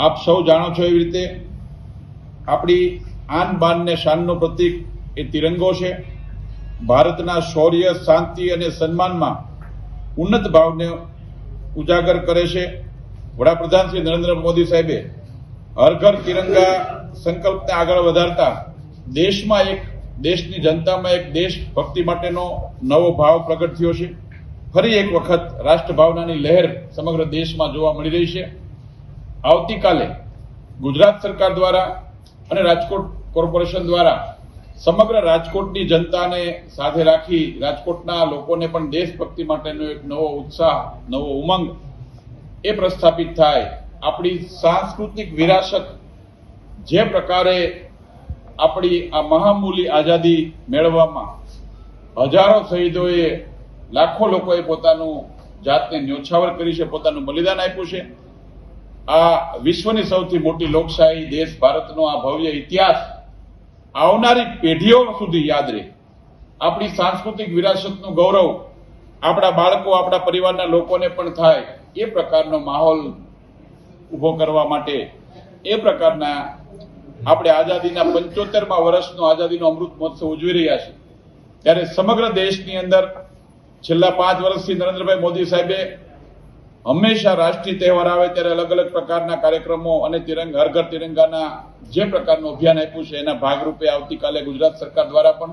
આપ સૌ જાણો છો એવી રીતે આપણી આન બાન ને શાનનું પ્રતીક એ તિરંગો છે. ભારતના શૌર્ય, શાંતિ અને સન્માનમાં ઉન્નત ભાવને ઉજાગર કરે છે. વડાપ્રધાન શ્રી નરેન્દ્ર મોદી સાહેબે હર ઘર તિરંગા સંકલ્પને આગળ વધારતા દેશમાં એક, દેશની જનતામાં એક દેશ ભક્તિ માટેનો નવો ભાવ પ્રગટ થયો છે. ફરી એક વખત રાષ્ટ્રભાવનાની લહેર સમગ્ર દેશમાં જોવા મળી રહી છે. આવતીકાલે ગુજરાત સરકાર દ્વારા અને રાજકોટ કોર્પોરેશન દ્વારા સમગ્ર રાજકોટની જનતાને સાથે રાખી રાજકોટના લોકોને પણ દેશભક્તિ માટેનો એક નવો ઉત્સાહ, નવો ઉમંગ એ પ્રસ્થાપિત થાય. આપણી સાંસ્કૃતિક વિરાસત જે પ્રકારે આપણી આ મહામૂલી આઝાદી મેળવવામાં હજારો શહીદોએ લાખો લોકોએ પોતાનું જાતને ન્યોછાવર કરી છે, પોતાનું બલિદાન આપ્યું છે. આ વિશ્વની સૌથી મોટી લોકશાહી દેશ ભારતનો આ ભવ્ય ઇતિહાસ આવનારી પેઢીઓ સુધી યાદ રહે. આપણી સાંસ્કૃતિક વિરાસતનું ગૌરવ, આપણા બાળકો, આપણા પરિવારના લોકોને પણ થાય એ પ્રકારનો માહોલ ઊભો કરવા માટે એ પ્રકારના આપણે આઝાદીના પંચોતેરમાં વર્ષનો આઝાદીનો અમૃત મહોત્સવ ઉજવી રહ્યા છીએ. ત્યારે સમગ્ર દેશની અંદર છેલ્લા પાંચ વર્ષથી નરેન્દ્રભાઈ મોદી સાહેબે હંમેશા રાષ્ટ્રીય તહેવાર આવે ત્યારે અલગ અલગ પ્રકારના કાર્યક્રમો અને તિરંગા, હર ઘર તિરંગાના જે પ્રકારનું અભિયાન આપ્યું છે, એના ભાગરૂપે આવતીકાલે ગુજરાત સરકાર દ્વારા પણ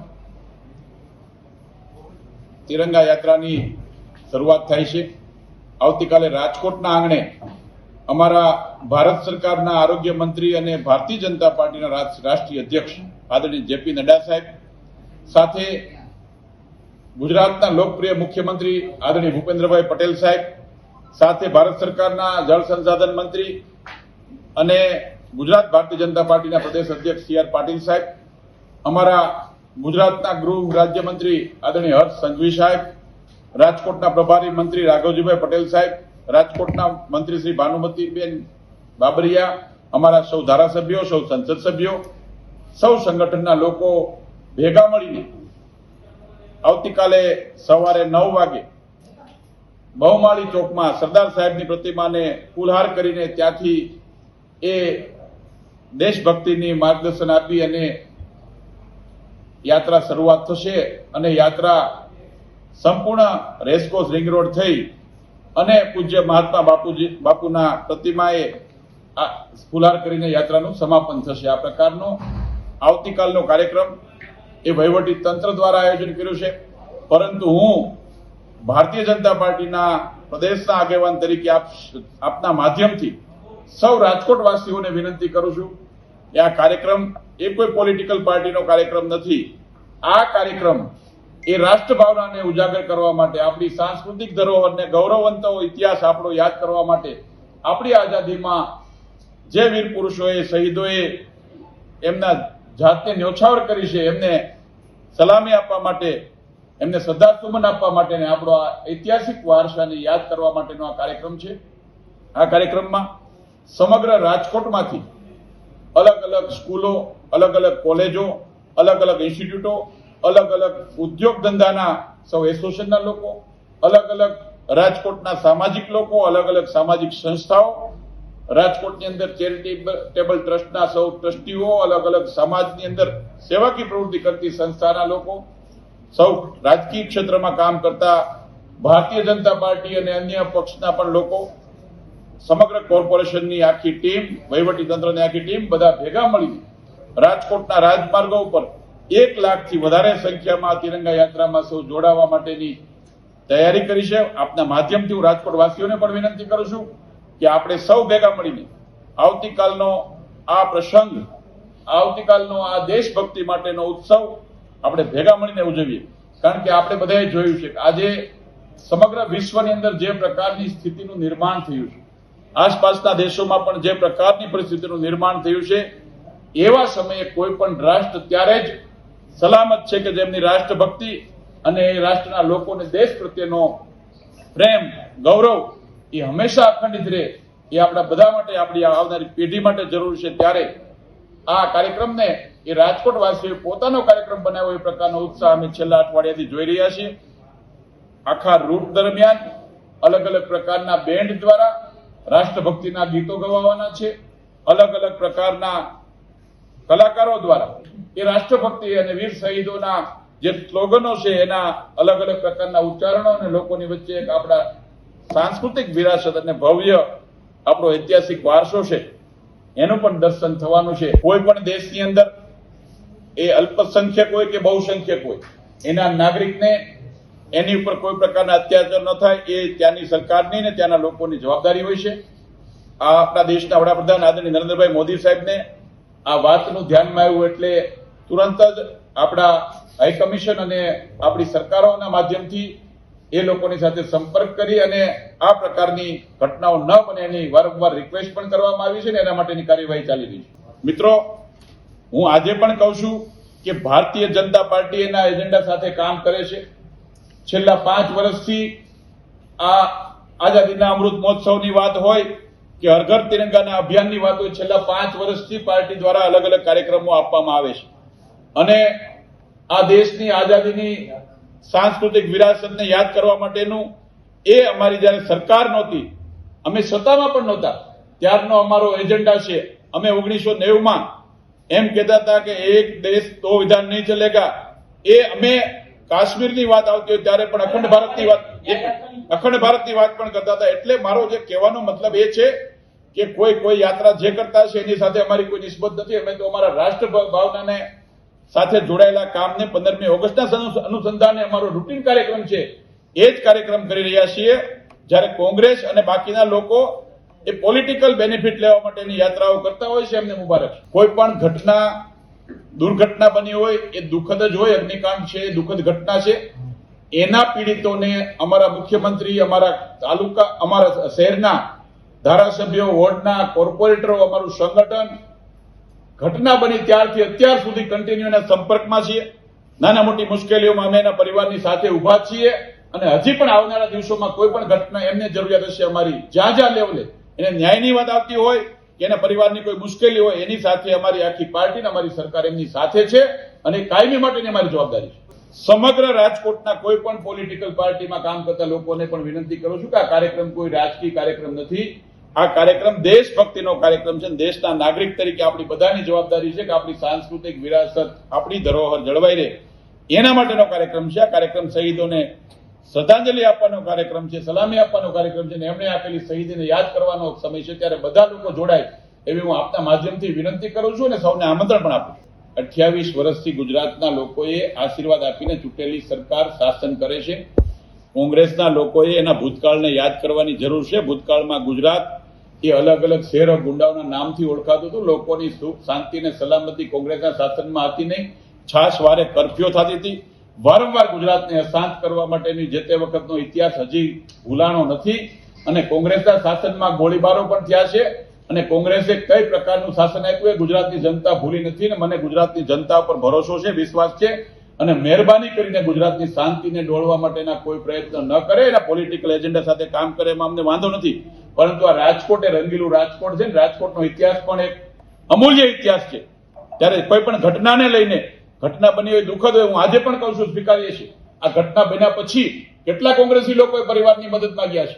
તિરંગા યાત્રાની શરૂઆત થાય છે. આવતીકાલે રાજકોટના આંગણે અમારા ભારત સરકારના આરોગ્ય મંત્રી અને ભારતીય જનતા પાર્ટીના રાષ્ટ્ર- રાષ્ટ્રીય અધ્યક્ષ આદરણીય જેપી નડ્ડા સાહેબ, સાથે ગુજરાતના લોકપ્રિય મુખ્યમંત્રી આદરણીય ભૂપેન્દ્રભાઈ પટેલ સાહેબ સાથે ભારત સરકારના જળ સંસાધન મંત્રી અને ગુજરાત ભારતીય જનતા પાર્ટીના પ્રદેશ અધ્યક્ષ સી આર પાટીલ સાહેબ, અમારા ગુજરાતના ગૃહ રાજ્યમંત્રી આદરણીય હર્ષ સંઘવી સાહેબ, રાજકોટના પ્રભારી મંત્રી રાઘવજીભાઈ પટેલ સાહેબ, રાજકોટના મંત્રી શ્રી ભાનુમતીબેન બાબરિયા, અમારા સૌ ધારાસભ્યો, સૌ સંસદ સભ્યો, સૌ સંગઠનના લોકો ભેગા મળીને આવતીકાલે સવારે નવ વાગે બહુમાળી ચોકમાં સરદાર સાહેબની પ્રતિમાને ફૂલહાર કરીને ત્યાંથી એ દેશભક્તિની માર્ગદર્શન આપી અને યાત્રા શરૂઆત થશે અને યાત્રા સંપૂર્ણ રેસકોસ રિંગ રોડ થઈ અને પૂજ્ય મહાત્મા બાપુજી, બાપુના પ્રતિમાએ આ ફુલાર કરીને યાત્રાનું સમાપન થશે. આ પ્રકારનો આવતીકાલનો કાર્યક્રમ એ વહીવટી તંત્ર દ્વારા આયોજન કર્યું છે. પરંતુ હું ભારતીય જનતા પાર્ટીના પ્રદેશના આગેવાન તરીકે આપ આપના માધ્યમથી સૌ રાજકોટવાસીઓને વિનંતી કરું છું કે આ કાર્યક્રમ એ કોઈ પોલિટિકલ પાર્ટીનો કાર્યક્રમ નથી. આ કાર્યક્રમ એ રાષ્ટ્રભાવનાને ઉજાગર કરવા માટે, આપણી સાંસ્કૃતિક ધરોહરને ગૌરવવંતો ઇતિહાસ આપણો યાદ કરવા માટે, આપણી આઝાદીમાં જે વીર પુરુષોએ શહીદોએ એમના જાતને ન્યોછાવર કરી છે, એમને સલામી આપવા માટે એમને શ્રદ્ધાસુમન આપવા માટે આપણો આ ઐતિહાસિક વારસાને યાદ કરવા માટેનો આ કાર્યક્રમ છે. આ કાર્યક્રમમાં સમગ્ર રાજકોટમાંથી અલગ અલગ સ્કૂલો, અલગ અલગ કોલેજો, અલગ અલગ ઇન્સ્ટિટ્યૂટો, અલગ અલગ ઉદ્યોગ ધંધાના સૌ એસોસિએશનના લોકો, અલગ અલગ રાજકોટના સામાજિક લોકો, અલગ અલગ સામાજિક સંસ્થાઓ, રાજકોટની અંદર ચેરિટેબલ ટ્રસ્ટના સૌ ટ્રસ્ટીઓ, અલગ અલગ સમાજની અંદર સેવાકીય પ્રવૃત્તિ કરતી સંસ્થાના લોકો સૌ રાજકીય ક્ષેત્રમાં કામ કરતા ભારતીય જનતા પાર્ટી અને અન્ય પક્ષના પણ લોકો, સમગ્ર કોર્પોરેશનની આખી ટીમ, વહીવટી તંત્રની આખી ટીમ બધા ભેગા મળી રાજકોટના રાજમાર્ગો ઉપર એક લાખથી વધારે સંખ્યામાં તિરંગા યાત્રામાં સૌ જોડાવા માટેની તૈયારી કરી છે. આપના માધ્યમથી હું રાજકોટ વાસીઓને પણ વિનંતી કરું છું કે આપણે સૌ ભેગા મળીને આવતીકાલનો આ પ્રસંગ, આવતીકાલનો આ દેશભક્તિ માટેનો ઉત્સવ આપણે ભેગા મળીને ઉજવીએ કારણ કે આપણે બધાએ જોયું છે કે આજે સમગ્ર વિશ્વની અંદર જે પ્રકારની સ્થિતિનું નિર્માણ થયું છે, આસપાસના દેશોમાં પણ જે પ્રકારની પરિસ્થિતિનું નિર્માણ થયું છે, એવા સમયે કોઈ પણ રાષ્ટ્ર ત્યારે જ સલામત છે કે જેમની રાષ્ટ્રભક્તિ અને એ રાષ્ટ્રના લોકોને દેશ પ્રત્યેનો પ્રેમ, ગૌરવ એ હંમેશા અખંડિત રહે એ આપણા બધા માટે, આપણી આવનારી પેઢી માટે જરૂર છે ત્યારે આ કાર્યક્રમને એ રાજકોટ વાસીઓએ પોતાનો કાર્યક્રમ બનાવ્યો એ પ્રકારનો ઉત્સાહ અમે છેલ્લા અઠવાડિયાથી જોઈ રહ્યા છીએ. આખા રૂટ દરમિયાન અલગ અલગ પ્રકારના બેન્ડ દ્વારા રાષ્ટ્રભક્તિના ગીતો ગવાવાના છે. અલગ અલગ પ્રકારના કલાકારો દ્વારા એ રાષ્ટ્રભક્તિ અને વીર શહીદોના જે સ્લોગનો છે એના અલગ અલગ પ્રકારના ઉચ્ચારણો અને લોકોની વચ્ચે એક આપણા સાંસ્કૃતિક વિરાસત અને ભવ્ય આપણો ઐતિહાસિક વારસો છે. એનું પણ દર્શન થવાનું છે. કોઈ પણ દેશની અંદર એ અલ્પસંખ્યક હોય કે બહુસંખ્યક હોય, એના નાગરિકને એની ઉપર કોઈ પ્રકારના અત્યાચાર ન થાય, એ ત્યાંની સરકારની ને ત્યાંના લોકોની જવાબદારી હોય છે. આ આપણા દેશના વડાપ્રધાન આદરણીય નરેન્દ્રભાઈ મોદી સાહેબને આ વાતનું ધ્યાનમાં આવ્યું એટલે તુરંત જ આપણા હાઈ કમિશન અને આપણી સરકારોના માધ્યમથી એ લોકોની સાથે સંપર્ક કરી અને આ પ્રકારની ઘટનાઓ ન બને એની વારંવાર રિક્વેસ્ટ પણ કરવામાં આવી છે ને એના માટેની કાર્યવાહી ચાલી રહી છે. મિત્રો, હું આજે પણ કહું છું કે ભારતીય જનતા પાર્ટી એના એજન્ડા સાથે કામ કરે છે. છેલ્લા પાંચ વર્ષથી આ આઝાદીના અમૃત મહોત્સવની વાત હોય કે હરઘર તિરંગાના અભિયાનની વાત હોય, છેલ્લા પાંચ વર્ષથી પાર્ટી દ્વારા અલગ અલગ કાર્યક્રમો આપવામાં આવે છે. અને આ દેશની આઝાદીની સાંસ્કૃતિક વિરાસતને યાદ કરવા માટેનું એ અમારી જ્યારે સરકાર નહોતી, અમે સત્તામાં પણ નહોતા, ત્યારનો અમારો એજન્ડા છે. અમે ઓગણીસો નેવુંમાં એમ કહેતા હતા કે એક દેશ દો વિધાન નહીં ચલેગા. એ અમે કાશ્મીરની વાત આવતી હોય ત્યારે પણ અખંડ ભારતની વાત અખંડ ભારતની વાત પણ કરતા હતા. એટલે મારો જે કહેવાનો મતલબ એ છે કે કોઈ કોઈ યાત્રા જે કરતા છે એની સાથે અમારી કોઈ નિસ્બત નથી. અમે તો અમારા રાષ્ટ્ર ભાવનાને સાથે જોડાયેલા કામને પંદરમી ઓગસ્ટના અનુસંધાને અમારો રૂટીન કાર્યક્રમ છે, એ જ કાર્યક્રમ કરી રહ્યા છીએ. જ્યારે કોંગ્રેસ અને બાકીના લોકો એ પોલિટિકલ બેનિફિટ લેવા માટેની યાત્રાઓ કરતા હોય છે એમને મુબારક. કોઈ પણ ઘટના, દુર્ઘટના બની હોય, એ દુઃખદ જ હોય, અગ્નિકાંડ છે, એ દુઃખદ ઘટના છે. એના પીડિતોને અમારા મુખ્યમંત્રી, અમારા તાલુકા, અમારા શહેરના ધારાસભ્યો, વોર્ડના કોર્પોરેટરો, અમારું સંગઠન ઘટના બની ત્યારથી અત્યાર સુધી કન્ટિન્યુ એના સંપર્કમાં છીએ. નાના મોટી મુશ્કેલીઓમાં અમે એના પરિવારની સાથે ઊભા છીએ અને હજી પણ આવનારા દિવસોમાં કોઈ પણ ઘટના એમને જરૂરિયાત હશે અમારી જ્યાં જ્યાં લેવલે એને ન્યાયની વાત આવતી હોય કે એના પરિવારની કોઈ મુશ્કેલી હોય એની સાથે અમારી આખી પાર્ટી અમારી સરકાર એમની સાથે છે અને કાયમી માટેની અમારી જવાબદારી છે. સમગ્ર રાજકોટના કોઈ પણ પોલિટિકલ પાર્ટીમાં કામ કરતા લોકોને પણ વિનંતી કરું છું કે આ કાર્યક્રમ કોઈ રાજકીય કાર્યક્રમ નથી. આ કાર્યક્રમ દેશભક્તિનો કાર્યક્રમ છે દેશના નાગરિક તરીકે આપણી બધાની જવાબદારી છે કે આપણી સાંસ્કૃતિક વિરાસત, આપણી ધરોહર જળવાઈ રહે. એના માટેનો કાર્યક્રમ છે. આ કાર્યક્રમ શહીદોને શ્રદ્ધાંજલિ આપવાનો કાર્યક્રમ છે, સલામી આપવાનો કાર્યક્રમ છે અને એમણે આપેલી શહીદીને યાદ કરવાનો સમય છે. ત્યારે બધા લોકો જોડાય એવી હું આપના માધ્યમથી વિનંતી કરું છું અને સૌને આમંત્રણ પણ આપું છું. અઠ્યાવીસ વર્ષથી ગુજરાતના લોકોએ આશીર્વાદ આપીને ચૂંટેલી સરકાર શાસન કરે છે. કોંગ્રેસના લોકોએ એના ભૂતકાળને યાદ કરવાની જરૂર છે. ભૂતકાળમાં ગુજરાત એ અલગ અલગ શહેરો ગુંડાઓના નામથી ઓળખાતું હતું. લોકોની સુખ, શાંતિ અને સલામતી કોંગ્રેસના શાસનમાં હતી નહીં. છાશ વારે કરફ્યુ થતી હતી. વારંવાર ગુજરાતને અશાંત કરવા માટેની જે તે વખતનો ઇતિહાસ હજી ભૂલાણો નથી. અને કોંગ્રેસના શાસનમાં ગોળીબારો પણ થયા છે. અને કોંગ્રેસે કઈ પ્રકારનું શાસન આપ્યું એ ગુજરાતની જનતા ભૂલી નથી ને મને ગુજરાતની જનતા પર ભરોસો છે, વિશ્વાસ છે. અને મહેરબાની કરીને ગુજરાતની શાંતિને ડોળવા માટેના કોઈ પ્રયત્ન ન કરે. એના પોલિટિકલ એજન્ડા સાથે કામ કરે એમાં અમને વાંધો નથી. પરંતુ આ રાજકોટ એ રંગીલું રાજકોટ છે ને, રાજકોટનો ઇતિહાસ પણ એક અમૂલ્ય ઇતિહાસ છે. ત્યારે કોઈ પણ ઘટનાને લઈને, ઘટના બની હોય, દુઃખદ હોય, હું આજે પણ કહું છું, સ્વીકારીએ છીએ. આ ઘટના બન્યા પછી કેટલા કોંગ્રેસી લોકોએ પરિવારની મદદ માગ્યા છે?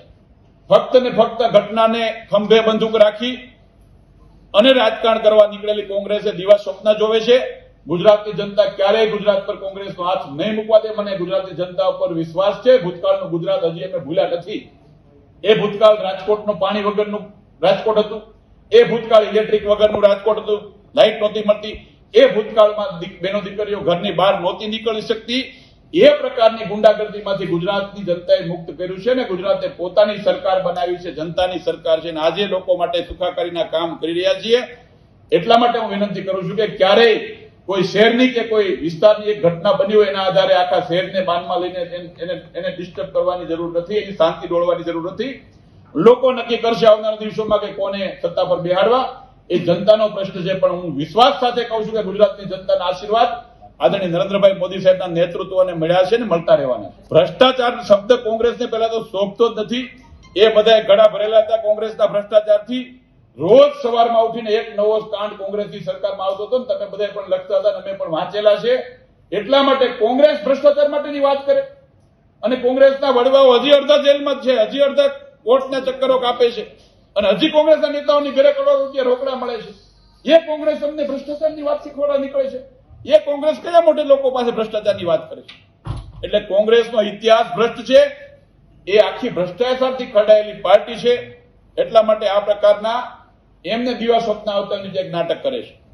ફક્ત ને ફક્ત ઘટનાને ખંભે બંદૂક રાખી અને રાજકારણ કરવા નીકળેલી કોંગ્રેસે દિવા સ્વપ્ન જોવે છે. ગુજરાતની જનતા ક્યારેય ગુજરાત પર કોંગ્રેસનો હાથ નહીં મૂકવા દે. મને ગુજરાતની જનતા ઉપર વિશ્વાસ છે. ભૂતકાળનું ગુજરાત હજી અમે ભૂલ્યા નથી. એ ભૂતકાળ રાજકોટનું પાણી વગરનું રાજકોટ હતું. એ ભૂતકાળ ઇલેક્ટ્રિક વગરનું રાજકોટ હતું. લાઇટ નહોતી મળતી. એ ભૂતકાળમાં બહેનો દીકરીઓ ઘરની બહાર નહોતી નીકળી શકતી. એ પ્રકારની ગુંડાગર્દીમાંથી ગુજરાતની જનતાએ મુક્ત કર્યું છે ને ગુજરાતે પોતાની સરકાર બનાવી છે, જનતાની સરકાર છે અને આજે લોકો માટે સુખાકારીના કામ કરી રહ્યા છીએ. એટલા માટે હું વિનંતી કરું છું કે ક્યારેય કોઈ શહેરની કે કોઈ વિસ્તારની એક ઘટના બની હોય એના આધારે આખા શહેરને બાનમાં લઈને એને- એને ડિસ્ટર્બ કરવાની જરૂર નથી, એની શાંતિ ડોળવાની જરૂર નથી. લોકો નક્કી કરશે આવનારા દિવસોમાં કે કોને સત્તા પર બેહાડવા. એ જનતાનો પ્રશ્ન છે, પણ હું વિશ્વાસ સાથે કહું છું કે ગુજરાતની જનતાના આશીર્વાદ આદરણીય નરેન્દ્રભાઈ મોદી સાહેબના નેતૃત્વને મળ્યા છે ને મળતા રહેવાના ભ્રષ્ટાચાર શબ્દ કોંગ્રેસને પહેલા તો શોભતો જ નથી. એ બધા ગળા ભરેલા હતા કોંગ્રેસના ભ્રષ્ટાચારથી. રોજ સવારમાં ઉઠીને એક નવો કાંડ કોંગ્રેસની સરકારમાં આવતો હતો ને તમે બધા પણ લખતા હતા અમે પણ વાંચેલા છે. એટલા માટે કોંગ્રેસ ભ્રષ્ટાચાર માટેની વાત કરે. અને કોંગ્રેસના વડવાઓ હજી અડધા જેલમાં છે, હજી અડધા કોર્ટના ચક્કરો કાપે છે. અને હજી કોંગ્રેસના નેતાઓની ઘરે કરોડો રૂપિયા રોકડા મળે છે. એ કોંગ્રેસ અમને ભ્રષ્ટાચારની વાત શીખવાડવા નીકળે છે. એ કોંગ્રેસ કયા મોટે લોકો પાસે ભ્રષ્ટાચારની વાત કરે છે? એટલે કોંગ્રેસનો ઇતિહાસ ભ્રષ્ટ છે. એ આખી ભ્રષ્ટાચારથી ખડાયેલી પાર્ટી છે. એટલા માટે આ પ્રકારના એમને દીવા સ્વપ્ન આવતાની જે નાટક કરે છે.